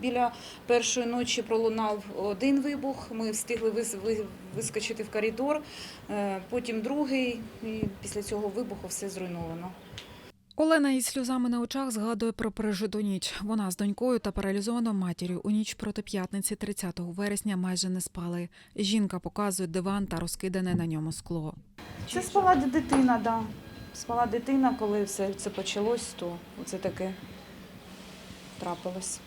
біля першої ночі пролунав один вибух. Ми встигли вис- вискочити в коридор, е, потім другий, і після цього вибуху все зруйновано. Олена із сльозами на очах згадує про пережиту ніч. Вона з донькою та паралізованою матір'ю у ніч проти п'ятниці 30 вересня майже не спали. Жінка показує диван та розкидане на ньому скло. Це спала дитина, да. Спала дитина, коли все це почалось, то це таке трапилось.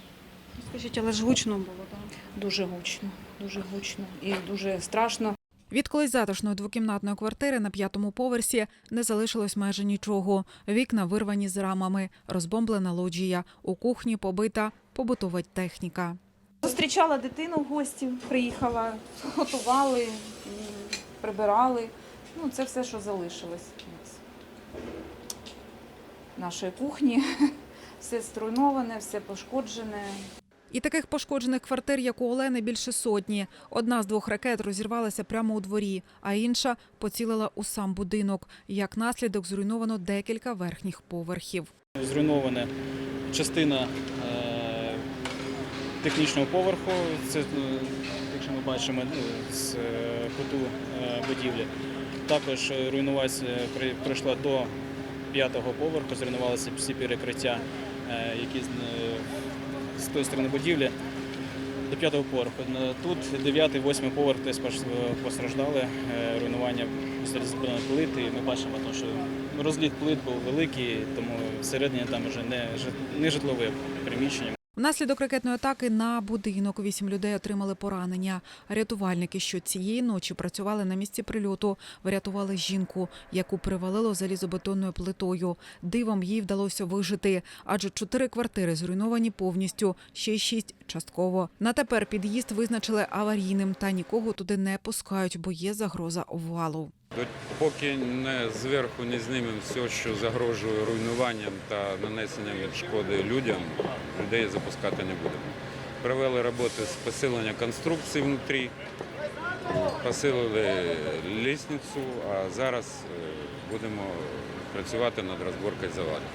Скажіть, але ж гучно було, так? Дуже гучно, дуже гучно і дуже страшно. Від колись затишної двокімнатної квартири на п'ятому поверсі не залишилось майже нічого. Вікна вирвані з рамами, розбомблена лоджія. У кухні побита побутова техніка. Зустрічала дитину в гості, приїхала, готували, прибирали. Ну, це все, що залишилось у нас. Нашої кухні. Все зруйноване, все пошкоджене. І таких пошкоджених квартир, як у Олени, більше сотні. Одна з двох ракет розірвалася прямо у дворі, а інша поцілила у сам будинок. Як наслідок зруйновано декілька верхніх поверхів. Зруйнована частина е, технічного поверху, це, е, якщо ми бачимо ну, з е, куту е, будівлі. Також е, руйнувація пройшла до п'ятого поверху, зруйнувалися всі перекриття, е, які з- е, тої сторони будівлі. До п'ятого поверху. Е, Тут дев'ятий, восьмий поверх теж постраждали. Е, Руйнування залізобетонної плити. Ми бачимо, що розліт плит був великий, тому всередині там вже не житлове приміщення. Внаслідок ракетної атаки на будинок вісім людей отримали поранення. Рятувальники, що цієї ночі працювали на місці прильоту, врятували жінку, яку привалило залізобетонною плитою. Дивом їй вдалося вижити, адже чотири квартири зруйновані повністю, ще шість частково. На тепер під'їзд визначили аварійним та нікого туди не пускають, бо є загроза обвалу. Поки не зверху не знімемо все, що загрожує руйнуванням та нанесенням шкоди людям, людей запускати не будемо. Провели роботи з посилення конструкції внутрі, посилили лісницю, а зараз е, будемо працювати над розборкою завалів.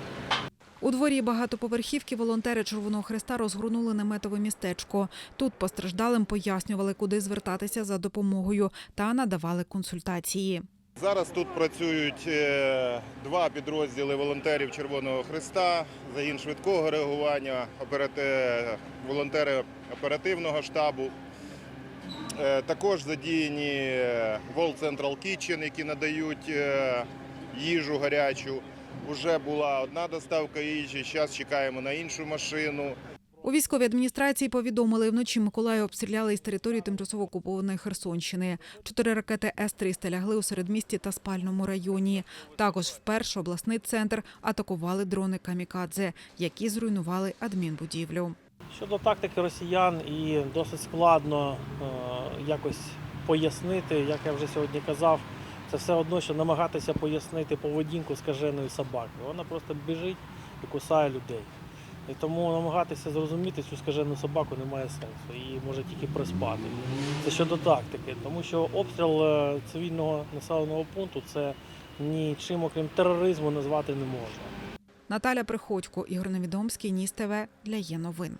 У дворі багатоповерхівки волонтери Червоного Хреста розгорнули наметове містечко. Тут постраждалим пояснювали, куди звертатися за допомогою та надавали консультації. Зараз тут працюють е, два підрозділи волонтерів Червоного Христа, загін швидкого реагування, волонтери оперативного штабу. Е, Також задіяні е, World Central Kitchen, які надають їжу гарячу. Уже була одна доставка їжі, зараз чекаємо на іншу машину. У військовій адміністрації повідомили, вночі Миколаїв обстріляли із території тимчасово окупованої Херсонщини. Чотири ракети С-300 лягли у середмісті та спальному районі. Також вперше обласний центр атакували дрони камікадзе, які зруйнували адмінбудівлю. Щодо тактики росіян, і досить складно е, якось пояснити, як я вже сьогодні казав, це все одно, що намагатися пояснити поведінку скаженої собаки. Вона просто біжить і кусає людей. І тому намагатися зрозуміти цю скажену собаку немає сенсу. Її може тільки приспати. Це щодо тактики, тому що обстріл е, цивільного населеного пункту це нічим, окрім тероризму, назвати не можна. Наталя Приходько, Ігор Невідомський, Ніс ТВ для є новин.